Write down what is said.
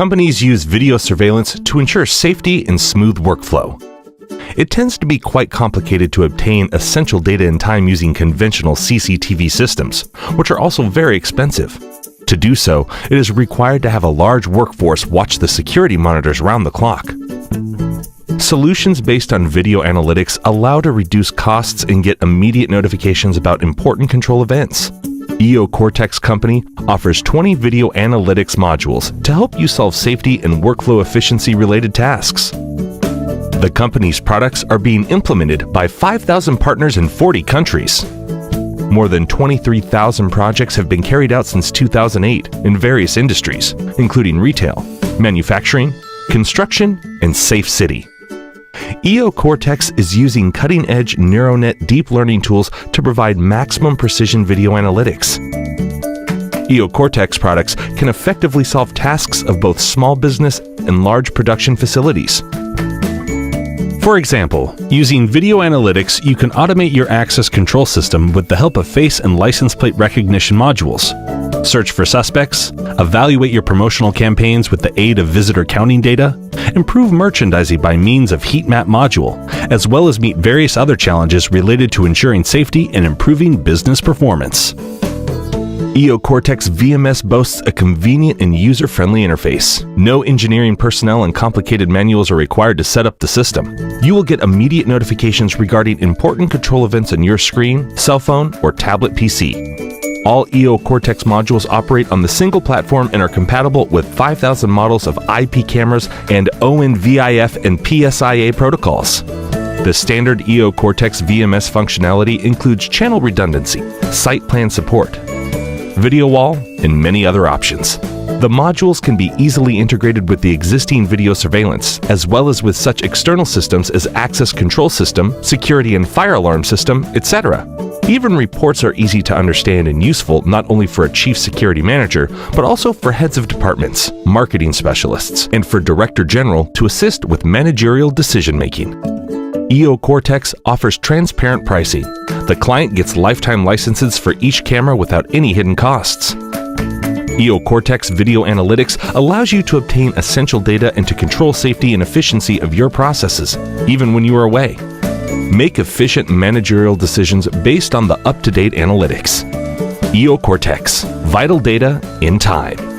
Companies use video surveillance to ensure safety and smooth workflow. It tends to be quite complicated to obtain essential data in time using conventional CCTV systems, which are also very expensive. To do so, it is required to have a large workforce watch the security monitors round the clock. Solutions based on video analytics allow to reduce costs and get immediate notifications about important control events. EO Cortex Company offers 20 video analytics modules to help you solve safety and workflow efficiency related tasks. The company's products are being implemented by 5,000 partners in 40 countries. More than 23,000 projects have been carried out since 2008 in various industries, including retail, manufacturing, construction, and safe city. EO Cortex is using cutting edge neural net deep learning tools to provide maximum precision video analytics. EO Cortex products can effectively solve tasks of both small business and large production facilities. For example, using video analytics, you can automate your access control system with the help of face and license plate recognition modules. Search for suspects, evaluate your promotional campaigns with the aid of visitor counting data, improve merchandising by means of heat map module, as well as meet various other challenges related to ensuring safety and improving business performance. EO Cortex VMS boasts a convenient and user friendly interface. No engineering personnel and complicated manuals are required to set up the system. You will get immediate notifications regarding important control events on your screen, cell phone, or tablet PC. All EO Cortex modules operate on the single platform and are compatible with 5,000 models of IP cameras and ONVIF and PSIA protocols. The standard EO Cortex VMS functionality includes channel redundancy, site plan support, video wall, and many other options. The modules can be easily integrated with the existing video surveillance, as well as with such external systems as access control system, security and fire alarm system, etc. Even reports are easy to understand and useful not only for a chief security manager, but also for heads of departments, marketing specialists, and for director general to assist with managerial decision making. EO Cortex offers transparent pricing. The client gets lifetime licenses for each camera without any hidden costs. EO Cortex Video Analytics allows you to obtain essential data and to control safety and efficiency of your processes, even when you are away. Make efficient managerial decisions based on the up to date analytics. EO Cortex Vital Data in Time.